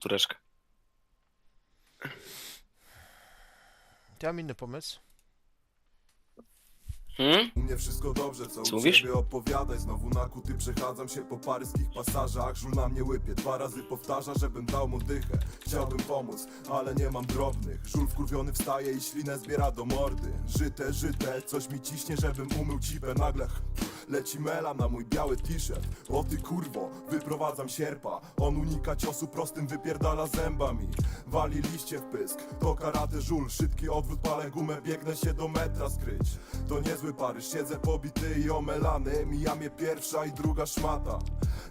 Tureczkę. Ja mam inny pomysł. Hmm? U mnie wszystko dobrze, co, Co u mówisz? ciebie opowiadaj. Znowu na kuty przechadzam się po paryskich pasażach. Żul na mnie łypie, dwa razy powtarza, żebym dał mu dychę. Chciałbym pomóc, ale nie mam drobnych. Żul wkurwiony wstaje i ślinę zbiera do mordy. Żyte, żyte, coś mi ciśnie, żebym umył cipę Nagle leci mela na mój biały t-shirt. O ty kurwo, wyprowadzam sierpa. On unika ciosu prostym, wypierdala zębami Wali liście w pysk, to karate żul. Szybki odwrót, palę gumę, biegnę się do metra skryć. To niezły Paryż, siedzę pobity i omelany. Mija mnie pierwsza i druga szmata.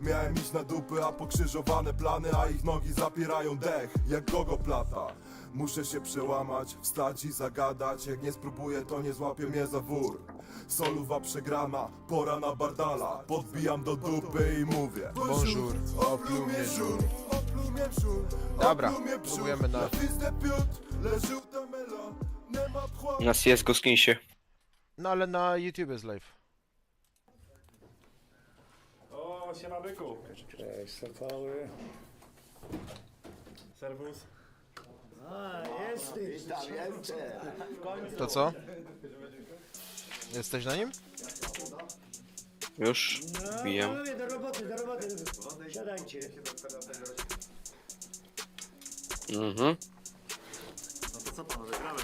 Miałem iść na dupy, a pokrzyżowane plany A ich nogi zapierają dech, jak gogo plata. Muszę się przełamać, wstać i zagadać. Jak nie spróbuję, to nie złapie mnie za wór. Soluwa przegrana, pora na bardala. Podbijam do dupy i mówię Bonjour, opluł mnie żur. Dobra, próbujemy na-. Na CSGO skinsie. No ale na YouTube jest live. O, siema byku. Cześć, Sokoły. Serwus. A, jesteś. Witam, jestem. To co? Jesteś na nim? Już. No, Wbijam. panowie, do roboty, do roboty. Siadajcie. Mhm. No to co panowie, gramy?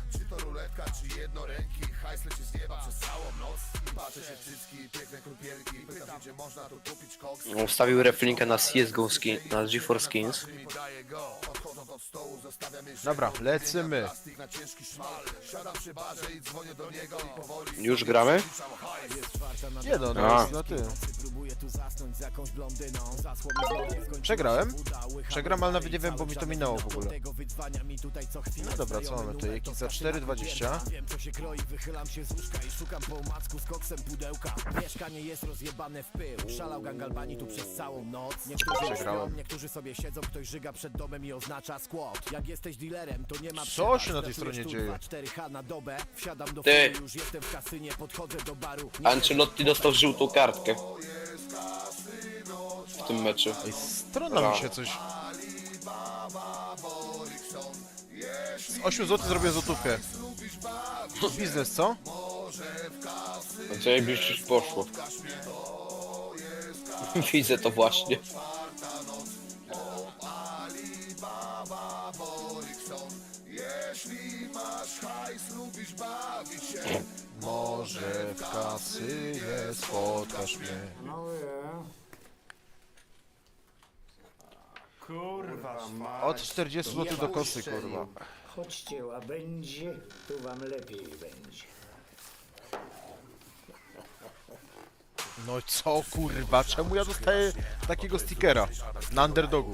Wstawił reflinkę na CSGO skin, na GeForce Skins. Dobra, lecymy. Już gramy? Nie no, A. no jest na tym. Przegrałem? Przegram, ale nawet nie wiem, bo mi to minęło w ogóle. No dobra, co mamy tutaj? Jakiś za 4,20. Wiem co się kroi, wychylam się z łóżka i szukam po omacku z koksem pudełka Mieszkanie jest rozjebane w pył Szalał gang Albanii tu przez całą noc Niektórzy Przegrałem. śpią, niektórzy sobie siedzą Ktoś żyga przed domem i oznacza skład Jak jesteś dealerem, to nie ma Co się na tej stronie dzieje? 2-4H na dobę Wsiadam do Ty. fury, już jestem w kasynie Podchodzę do baru Nie Ancelotti dostał żółtą kartkę. W tym meczu. Ej, strona mi się coś... Z 8 zł zrobię złotówkę. Biznes, co? Zajebiście już poszło. Widzę to właśnie. Może w kasynie spotkasz mnie. No. Kurwa. Od 40 zł do kosy, kurwa. Chodźcie, a będzie, tu wam lepiej będzie. No co kurwa, czemu ja dostaję takiego stickera na underdogu?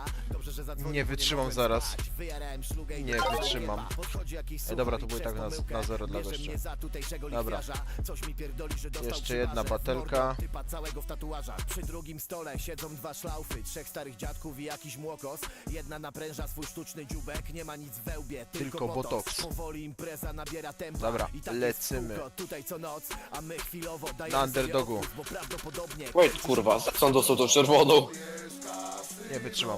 Nie wytrzymam zaraz. Nie tak wytrzymam. Ej, dobra, to i tak na- na zero dla gościa. Dobra. lichwiarza. Coś mi pierdoli, że dostał Jeszcze jedna batelka. Mordo Typa całego w tatuażach Przy drugim stole siedzą dwa szlaufy Trzech starych dziadków i jakiś młokos Jedna napręża swój sztuczny dziubek Nie ma nic w wełbie, tylko, Tylko botoks. Powoli impreza nabiera tempa Dobra, I tak jest lecymy. tutaj co noc A my chwilowo dajemy Na underdogu. Wait, kurwa, on dostał tą czerwoną? Nie wytrzymam.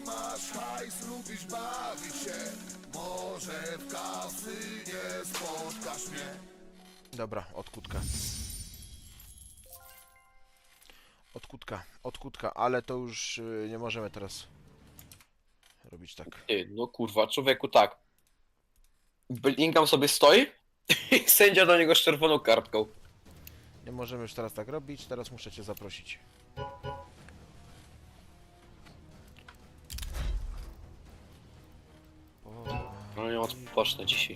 Dobra, odkutka. Od kutka, od kutka, ale to już y, nie możemy teraz robić tak. Ty, no kurwa, człowieku tak. Bellingham sobie stoi i sędzia do niego z czerwoną kartką. Nie możemy już teraz tak robić, teraz muszę cię zaprosić. No nie odpocznę dzisiaj.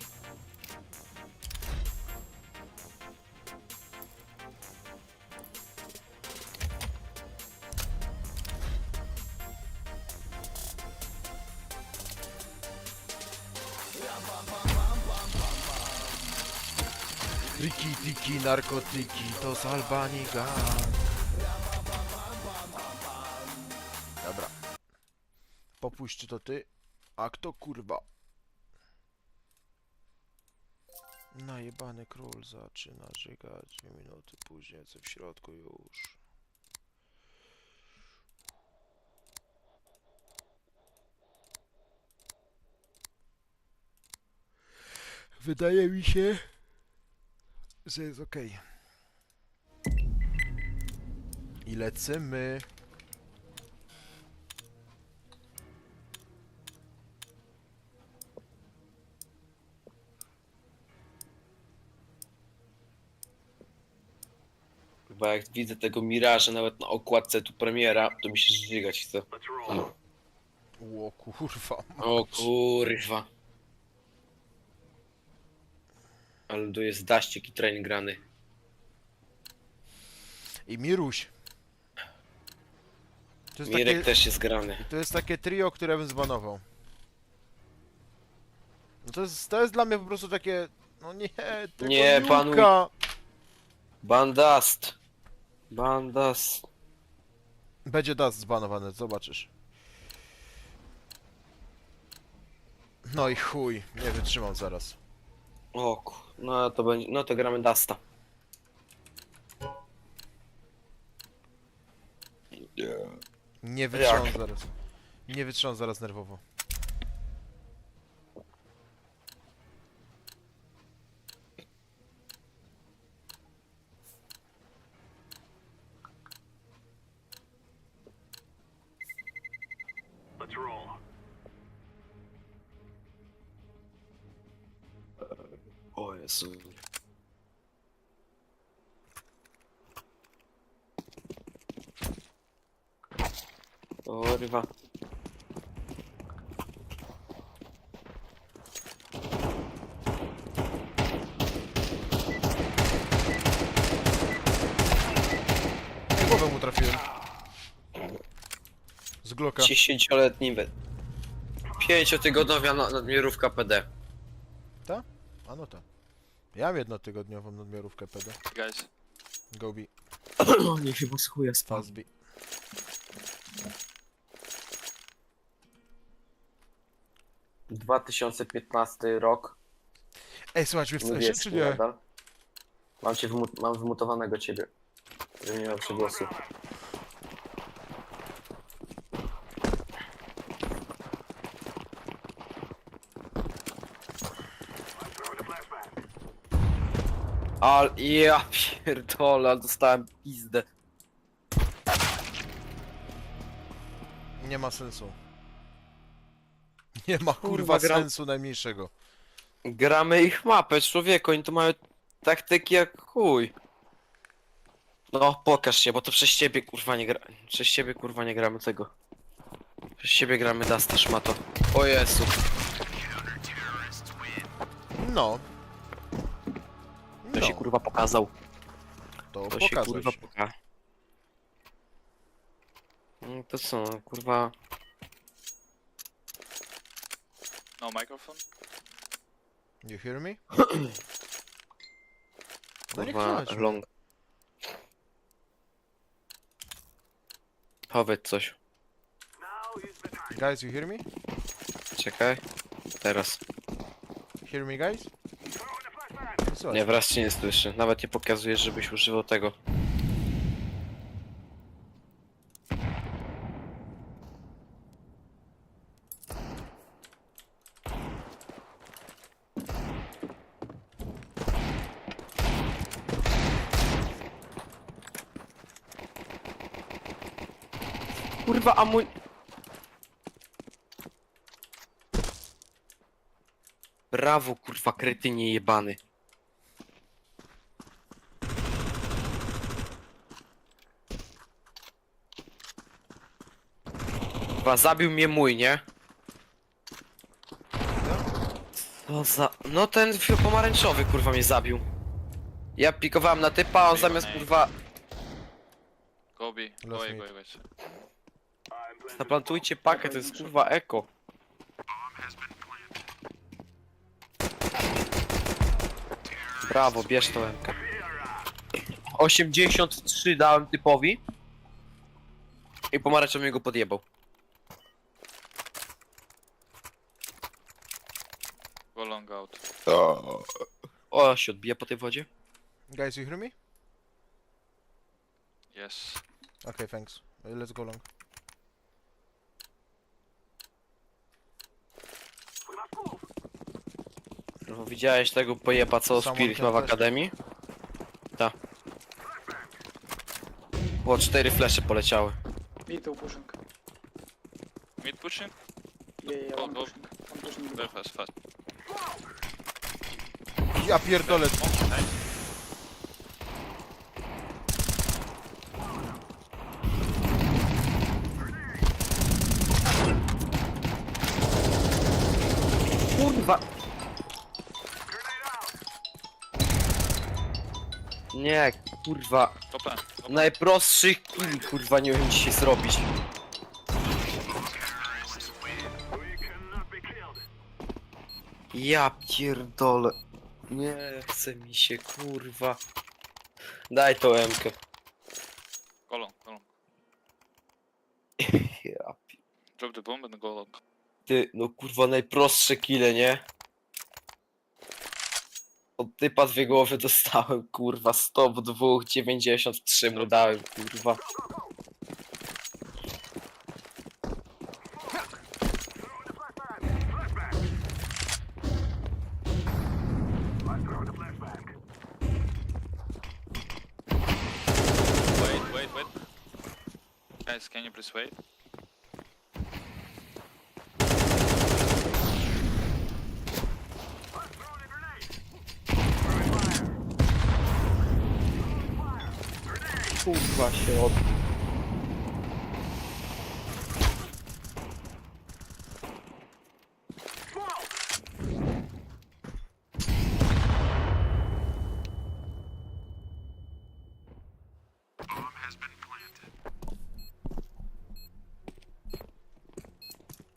Narkotyki, to z Albanii gang. Dobra. Popuść to ty? A kto kurwa? Najebany król zaczyna żygać dwie minuty później, co w środku już. Wydaje mi się, że jest ok. I lecimy. Chyba jak widzę tego Miraża nawet na okładce tu premiera, to mi się żygać chce. O kurwa. O kurwa. Ale tu jest daścik i train grany. I Miruś. To jest, Mirek takie, też jest grany. to jest takie trio, które bym zbanował. No to jest, to jest dla mnie po prostu takie... No nie, tego Nie. Julka. Bandast. Bandast. Będzie Dust zbanowany, zobaczysz. No i chuj, nie wytrzymam zaraz. O ku... No to będzie... No to gramy Dasta. Nie wytrzymam zaraz. Nie wytrzymam zaraz nerwowo. Głowę mu trafiłem. Z Glocka. Dziesięcioletni we... Pięciotygodniowa na- nadmiarówka PD. A no tak. Ja mam jednotygodniową nadmiarówkę PD. guys. Go B. Niech się posłuchuje Fast B. Dwa tysiące piętnasty rok. Ej, słuchaj, w sensie Niebieski czy nie? nadal. Mam cię wymu- mam wymutowanego ciebie. Żeby nie miał przegłosu. Ale ja pierdolę, ale dostałem pizdę. Nie ma sensu. Nie ma kurwa, Kurwa, gram- sensu najmniejszego. Gramy ich mapę, człowieku, oni to mają taktyki jak chuj. No, pokaż się, bo to przez ciebie kurwa nie gra... Przez ciebie kurwa nie gramy tego. Przez ciebie gramy Dasta szmato. O Jezu. No. To no, się kurwa pokazał. to To się pokazać. kurwa poka. No to co, no, kurwa... No microphone. You hear me? No nie Kurwa, long. Powiedz coś. Guys, you hear me? Czekaj. Teraz. Hear me, guys? Słuchaj. Nie, wraz cię nie słyszę. Nawet nie pokazujesz, żebyś używał tego. Kurwa amun... Brawo, kurwa, kretynie jebany. Chyba zabił mnie mój, nie? Co za... No ten f- pomarańczowy, kurwa, mnie zabił. Ja pikowałem na typa, a on zamiast, kurwa... Go B. Go. Zaplantujcie pakę, to jest kurwa eko. Brawo, bierz to MK. 83 dałem typowi. I pomarańczowy go podjebał. Go long out. O, się odbija po tej wodzie. Guys, you hear me? Yes. Okay, thanks. Uh, Let's go long. No, widziałeś tego pojeba, co Someone Spirit ma w akademii? Tak. Było cztery flesze poleciały. Too pushing. Mid pushing? Yeah, yeah, one pushing. One pushing. Very fast, fast. Ja pierdolę. Nice. Nie, kurwa. Go Najprostszych kill, kurwa, nie wiem dzisiaj zrobić. Ja pierdolę. Nie chce mi się, kurwa. Daj to Emkę. Go long, go long. Ja pi- Drop the bomb and go long. Ty, no kurwa, najprostsze kile, nie? Od typa dwie głowy dostałem, kurwa, 100 w dwóch, 93 mu dałem, kurwa. Wait, wait, wait. Guys, can you please wait? Kurwa się od...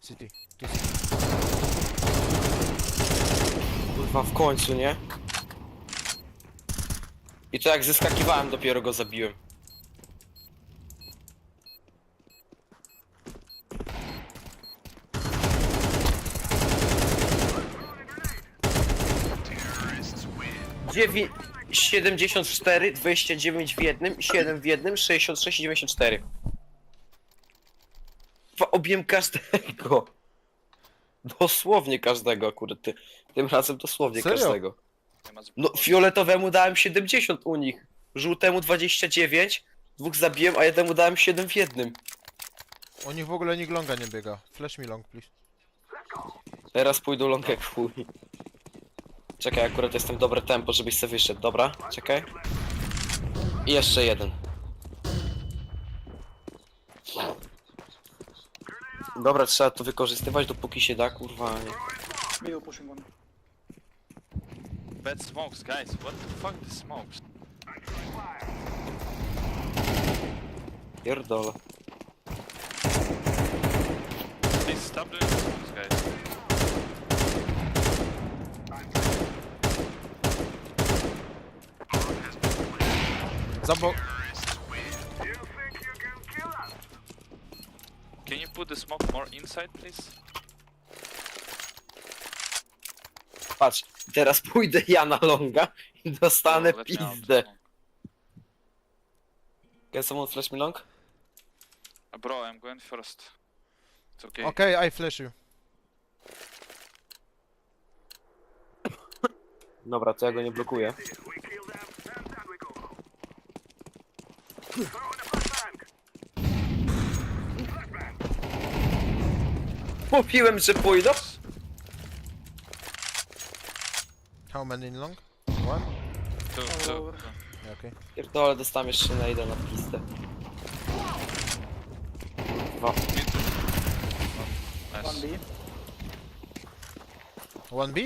City. Kurwa, w końcu, nie? I to jak zeskakiwałem, dopiero go zabiłem. Dziewię... 74, 29 w jednym, 7 w jednym, 66 i 94. Kurwa, Objem każdego. Dosłownie każdego, akurat ty. Tym razem dosłownie Serio? każdego. No, fioletowemu dałem 70 u nich. Żółtemu 29, dwóch zabiłem, a jednemu dałem 7 w jednym. O nich w ogóle nikt longa nie biega. Flash me long, please. Teraz pójdą long jak chuj. Czekaj, akurat jestem w dobre tempo, żebyś sobie wyszedł, dobra? Czekaj. I jeszcze jeden. Dobra, trzeba to wykorzystywać dopóki się da, kurwa, nie. Middle pushing one. Bad smokes, guys. What the fuck, the smokes? Pierdolę. Please stop doing smokes, guys. Za bo... Can you put the smoke more inside, please? Patrz, teraz pójdę ja na longa i dostanę Oh, let me out. pizdę. Can someone flash me long? Uh, Bro, I'm going first. It's okay. Okay, I flash you. Dobra, to ja go nie blokuję. Mówiłem, że pójdą. How many in long? One? Two. over. Yeah, okay. Pierdolę, dostałem jeszcze na idę na pistę. Dwa. One Nice. B. One B?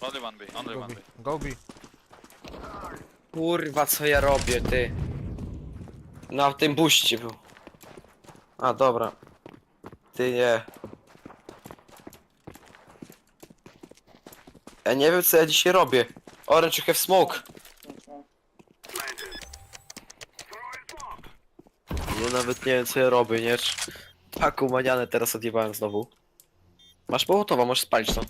Only one B, only Go one B. B. Go B. Kurwa, co ja robię, ty? Na tym buście był. A, dobra. Ty nie. Ja nie wiem, co ja dzisiaj robię. Orange, you have smoke. Ja nawet nie wiem, co ja robię, nie? Taką manianę teraz odjebałem znowu. Masz połotowa, możesz spalić to.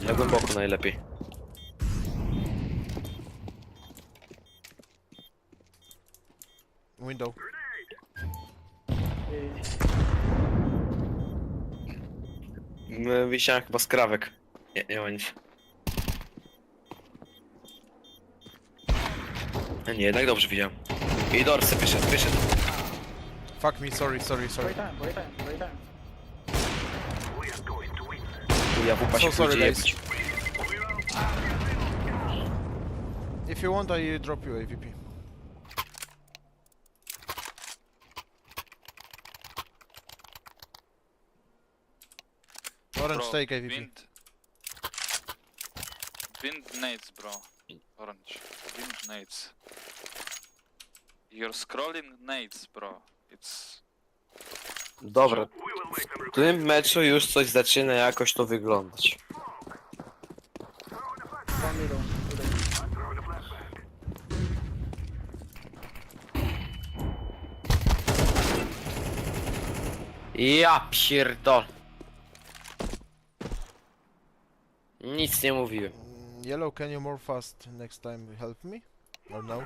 Na głęboko najlepiej. Window. My Wisiałem chyba skrawek. Nie, nie ma nic. A nie, jednak dobrze widziałem. I Dorsy wyszedł, wyszedł. Fuck me, sorry, sorry, sorry. Wait time, wait time, wait time. Chuja, wupa się So sorry, pójdzie guys. If you want, I drop you AVP. Orange, Bro, take AVP. Wind. Wind nades, bro. Orange. Wind nades. You're scrolling nades, bro. It's... Dobra. W tym meczu już coś zaczyna jakoś to wyglądać. Ja pierdol. Nic nie mówiłem. Mm, Yellow, can you more fast next time help me? Or no?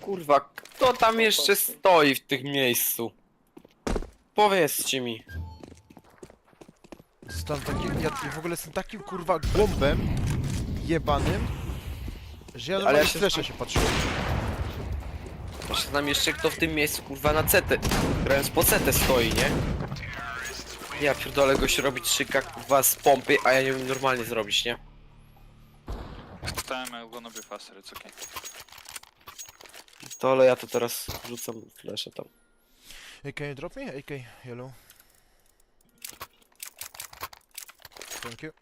Kurwa, kto tam jeszcze stoi w tym miejscu? Powiedzcie mi. Zostałem taki, ja ja w ogóle jestem takim kurwa głąbem jebanym, że ja Ale ja się flesza się patrzyłem. Jeszcze tam jeszcze kto w tym miejscu kurwa na CT, grając po CT stoi, nie? Ja pierdolę goś robić szyka kurwa z pompy, a ja nie wiem normalnie zrobić, nie? Time I'm gonna be faster, it's okay. To ale ja to teraz rzucam flesze tam. Hey, can you drop me? AK, yellow. Thank you.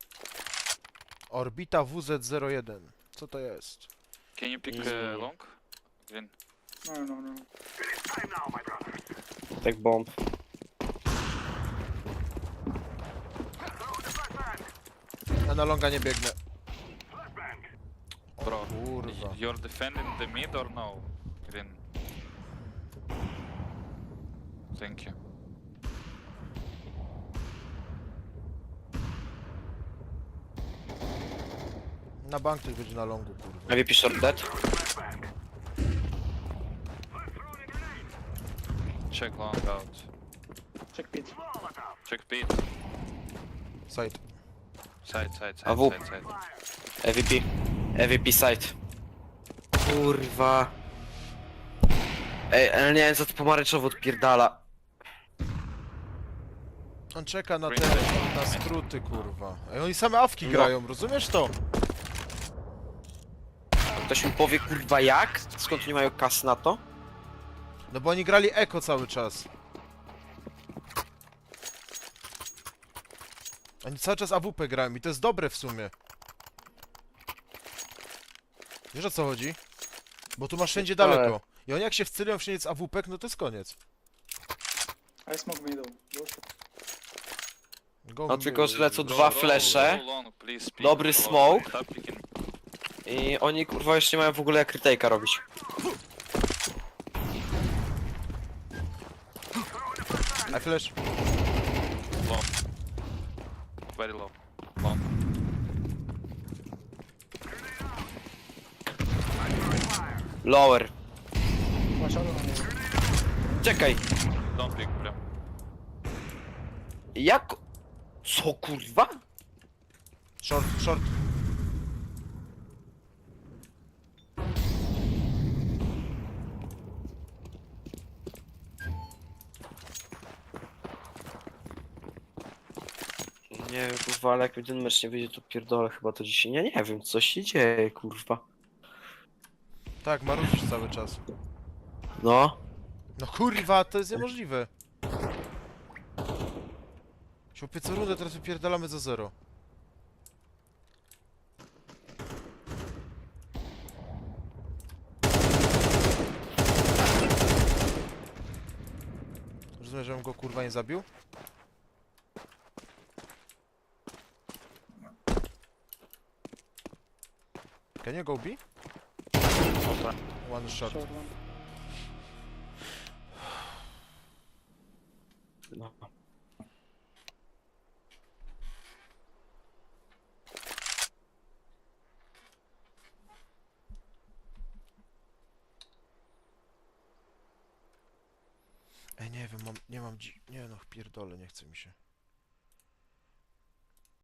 Orbita WZ-01. Co to jest? Can you pick uh, long? Green. No, no, no. Tak bomb. Ja na longa nie biegnę. Bro, kurwa. You're defending the mid or no? Green. Thank you. Na bank ktoś będzie na longu, kurwa. MVP short dead. Check long out. Check pit. Check pit. Side. Side, side, side, AW. side, side. MVP. MVP side. Kurwa. Ej, ale nie wiem co to pomarańczowo odpierdala. On czeka na te, na skróty, kurwa. Ej, oni same awki No. grają, rozumiesz to? Ktoś mi powie kurwa jak? Skąd nie mają kasy na to? No bo oni grali eko cały czas. Oni cały czas AWP grają i to jest dobre w sumie. Wiesz o co chodzi? Bo tu masz wszędzie Ale- daleko. I oni jak się wcylią wszędzie z AWP, no to jest koniec. I smoke middle. Go Go No tylko, że lecą Go, dwa flesze dobry smoke. I oni kurwa jeszcze nie mają w ogóle jak rytejka robić. I flash. Very low. Long. Lower. Czekaj, Don't pick, bro. jak... Co kurwa? Short, short. Nie wiem, kurwa, ale jak mi ten mecz nie wyjdzie, to pierdolę chyba to dzisiaj. Nie, nie wiem, co się dzieje, kurwa. Tak, marudzisz cały czas. No. No kurwa, to jest niemożliwe. Siopie co rundę, teraz wypierdalamy za zero. Rozumiem, że bym go kurwa nie zabił? Can you go B? One shot. Short one. no. Ej, nie wiem, mam, nie mam dzi... Nie no, pierdolę, nie chce mi się.